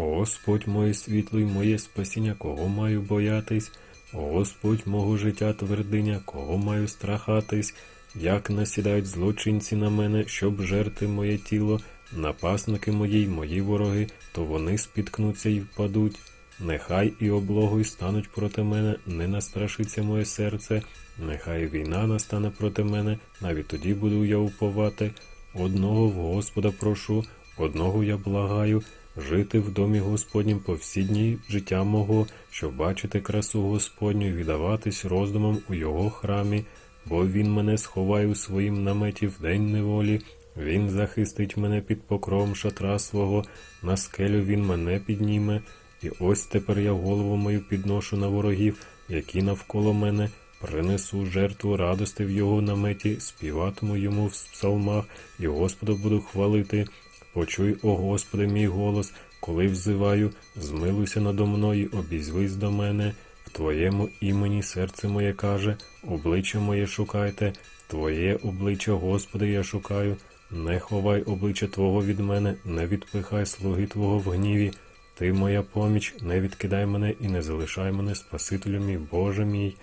Господь моє світло й моє спасіння, кого маю боятись? Господь мого життя твердиня, кого маю страхатись? Як насідають злочинці на мене, щоб жерти моє тіло, напасники мої й мої вороги, то вони спіткнуться й впадуть. Нехай і облогою стануть проти мене, не настрашиться моє серце, нехай війна настане проти мене, навіть тоді буду я уповати. Одного в Господа прошу, одного я благаю, жити в домі Господнім по всі дні життя мого, щоб бачити красу Господню і віддаватись роздумам у його храмі, бо він мене сховає у своїм наметі в день неволі. Він захистить мене під покровом шатра свого, на скелю він мене підніме. І ось тепер я голову мою підношу на ворогів, які навколо мене, принесу жертву радости в його наметі, співатиму йому в псалмах, і Господа буду хвалити. Почуй, о Господи, мій голос, коли взиваю, змилуйся надо мною, обізвись до мене. В Твоєму імені серце моє каже, обличчя моє шукайте, Твоє обличчя, Господи, я шукаю. Не ховай обличчя Твого від мене, не відпихай слуги Твого в гніві. Ти моя поміч, не відкидай мене і не залишай мене, Спасителю мій, Боже мій.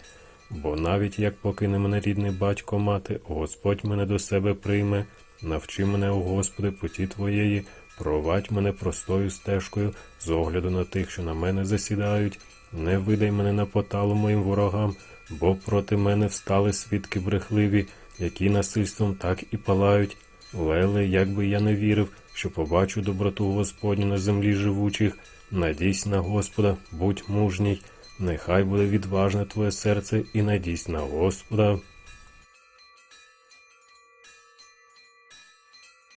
Бо навіть як покине мене рідний батько мати, Господь мене до себе прийме, навчи мене, о Господи, путі Твоєї, провадь мене простою стежкою, з огляду на тих, що на мене засідають, не видай мене на поталу моїм ворогам, бо проти мене встали свідки брехливі, які насильством так і палають. Леле, як би я не вірив, що побачу доброту Господню на землі живучих, надійсь на Господа, будь мужній, нехай буде відважне твоє серце і надійсь на Господа.